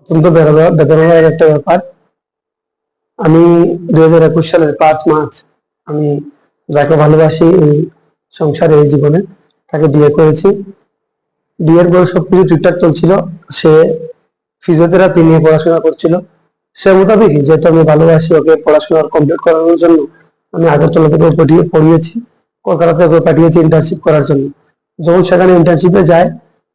অত্যন্ত বেদনাদায়ক একটা ব্যাপার। আমি দুই হাজার একুশ সালের পাঁচ আমি যাকে ভালোবাসি, এই সংসারে, এই জীবনে, তাকে বিয়ে করেছি। বিয়ের সবকিছু ঠিকঠাক চলছিল। সে ফিজিওথেরাপি নিয়ে পড়াশোনা করছিল। সে মোতাবেকই যেহেতু আমি ভালোবাসি, ওকে পড়াশোনা কমপ্লিট করানোর জন্য আমি আগরতলা থেকে পড়িয়েছি। কলকাতা থেকে পাঠিয়েছি ইন্টার্নশিপ করার জন্য। যখন সেখানে ইন্টার্নশিপে যায়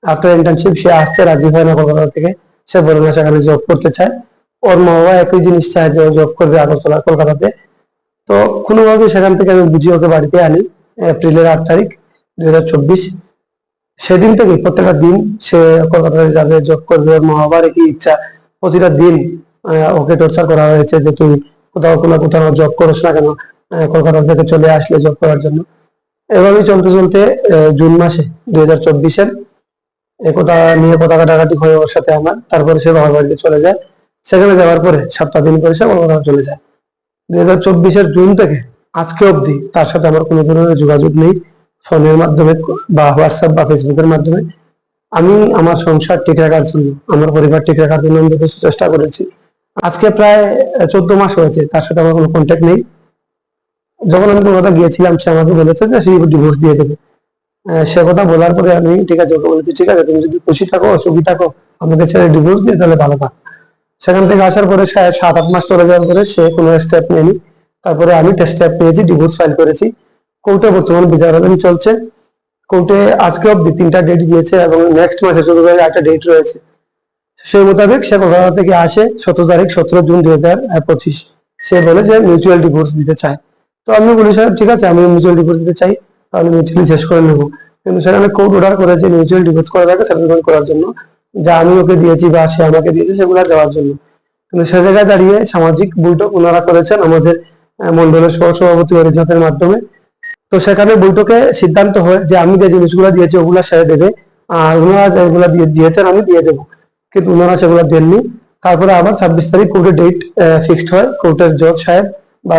আফটার ইন্টার্নশিপ সে আসতে রাজি হয় না কলকাতা থেকে, সে বলে না সেখানে জব করতে চায়। ওর মা বাবা একই জিনিস চায় যে জব করবে আগরতলা, কলকাতাতে। তো কোনোভাবে সেখান থেকে আমি বুঝিয়ে ওকে বাড়িতে আনি, এপ্রিলের আট তারিখ দুই হাজার চব্বিশ। সেদিন থেকে প্রত্যেকটা দিন সে কলকাতায় যাবে জব করবে। ওর মা বাবার একই ইচ্ছা। প্রতিটা দিন ওকে টর্চার করা হয়েছে যে তুই কোথাও কোনো, কোথাও জব করিস না কেন কলকাতা থেকে চলে আসলে জব করার জন্য। এভাবেই চলতে চলতে জুন মাসে, দুই হাজার চব্বিশের একথা নিয়ে কথা কাটাকাটি হয়ে ওর সাথে আমার, তারপরে সে বাবার বাড়িতে চলে যায়। সেখানে যাওয়ার পরে সপ্তাহ দিন পরে সে কলকাতা চলে যায়। দুই হাজার চব্বিশের জুন থেকে আজকে অবধি তার সাথে আমার কোনো ধরনের যোগাযোগ নেই, ফোনের মাধ্যমে বা হোয়াটসঅ্যাপ বা ফেসবুকের মাধ্যমে। আমি আমার সংসার ঠিক রাখার জন্য, আমার পরিবার ঠিক রাখার জন্য আমি যথেষ্ট চেষ্টা করেছি। আজকে প্রায় চোদ্দ মাস হয়েছে, তার সাথে আমার কোনো কন্ট্যাক্ট নেই। যখন আমি কলকাতা গিয়েছিলাম, সে আমাকে বলেছে যে সে ডিভোর্স দিয়ে দেবে। সে কথা বলার পরে আমি, ঠিক আছে, ওকে বলেছি, ঠিক আছে, তুমি যদি খুশি থাকো সুখী থাকো, আমাকে ছেড়ে ডিভোর্স দিয়ে, তাহলে ভালো থাক সেখান থেকে আসার পরে সাত আট মাস চলে যাওয়ার পরে সে কোনো স্টেপ নেয়নি। তারপরে আমি স্টেপ নিয়েছি ডিভোর্স ফাইল করেছি। কোর্টে বর্তমান বিচারাধীন চলছে। কোর্টে আজকে অব্দি তিনটা ডেট দিয়েছে এবং নেক্সট মাসে চোদ্দ তারিখ একটা ডেট রয়েছে। সেই মোতাবেক সে কলকাতা থেকে আসে, সতেরো তারিখ, সতেরো জুন দুই হাজার পঁচিশ। সে বলে যে মিউচুয়াল ডিভোর্স দিতে চায়। তো আমি বলি, স্যার, ঠিক আছে, আমি মিউচুয়াল দিতে চাই, তাহলে মিউচুয়ালি শেষ করে নেব। কিন্তু সেখানে কোর্ট অর্ডার করেছে মিউচুয়াল ডিভোর্স করার আগে সেটেলমেন্ট করার জন্য, যা আমি ওকে দিয়েছি বা সে আমাকে দিয়েছে সেগুলো দেওয়ার জন্য। কিন্তু সে জায়গায় দাঁড়িয়ে সামাজিক বৈঠক ওনারা করেছেন আমাদের মন্ডলের সহ সভাপতি অরিজিতের মাধ্যমে। তো সেখানে বৈঠকে সিদ্ধান্ত হয় যে আমি যে জিনিসগুলো দিয়েছি ওগুলো সে দেবে, আর ওনারা যেগুলো দিয়ে, দিয়েছেন আমি দিয়ে দেবো। কিন্তু ওনারা সেগুলো দেননি। তারপরে আবার ছাব্বিশ তারিখ কোর্টের ডেট ফিক্সড হয় কোর্টের জজ সাহেব বা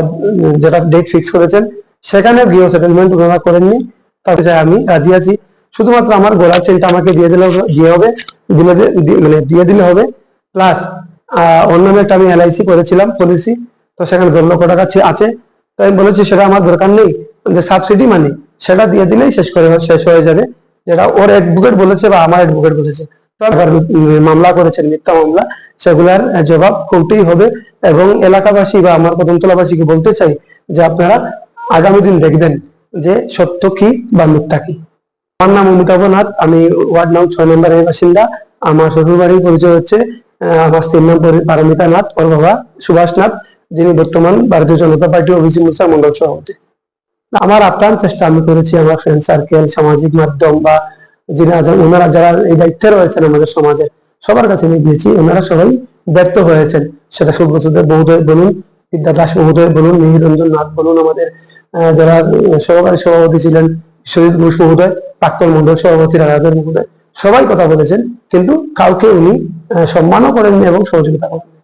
যেটা ডেট ফিক্স করেছেন সেখানে গিয়েও সেটেলমেন্ট ওনারা করেননি। তারপরে চাই আমি রাজি আছি। শুধুমাত্র আমার গলার চেনটা আমাকে দিয়ে দিলে দিয়ে হবে, দিলে মানে দিয়ে দিলে হবে। প্লাস অন্য একটা আমি এলআইসি করেছিলাম পলিসি তো সেখানে দেড় লক্ষ টাকা আছে। তো আমি বলেছি, সেটা আমার দরকার নেই। যে সাবসিডি মানি সেটা দিয়ে দিলেই শেষ করে, শেষ হয়ে যাবে। যেটা ওর অ্যাডভোকেট বলেছে বা আমার অ্যাডভোকেট বলেছে। মামলা করেছেন, মিথ্যা মামলা, সেগুলার জবাব কোর্টেই হবে এবং এলাকাবাসী বা আমার কদমতলাবাসীকে বলতে চাই যে আপনারা আগামী দিন দেখবেন যে সত্য কি বা মিথ্যা কি। আমার নাম অমিতাভ নাথ, আমি ওয়ার্ড নাম ছয় নম্বরের বাসিন্দা। আমার শ্বশুর বাড়ির পরিচয় হচ্ছে আমার স্ত্রীর নাম পারমিতা নাথ, ওর বাবা সুভাষ নাথ, যিনি বর্তমান ভারতীয় জনতা পার্টি ওবিসি মোর্চা মন্ডল সভাপতি। আমার আপ্রাণ চেষ্টা আমি করেছি আমার ফ্রেন্ড সার্কেল সামাজিক মাধ্যম বা যিনি ওনারা যারা এই দায়িত্বে রয়েছেন আমাদের সমাজে, সবার কাছে আমি গিয়েছি ওনারা সবাই ব্যর্থ হয়েছেন। সেটা সুব্রতদেব মহোদয় বলুন, বিদ্যা দাস মহোদয় বলুন মিহির রঞ্জন নাথ বলুন, আমাদের যারা সহকারী সভাপতি ছিলেন শহীদ ঘোষ মহোদয়, প্রাক্তন মন্ডল সভাপতি রাজাদের মহোদয়, সবাই কথা বলেছেন, কিন্তু কাউকে উনি সম্মানও করেননি এবং সহযোগিতা করেননি।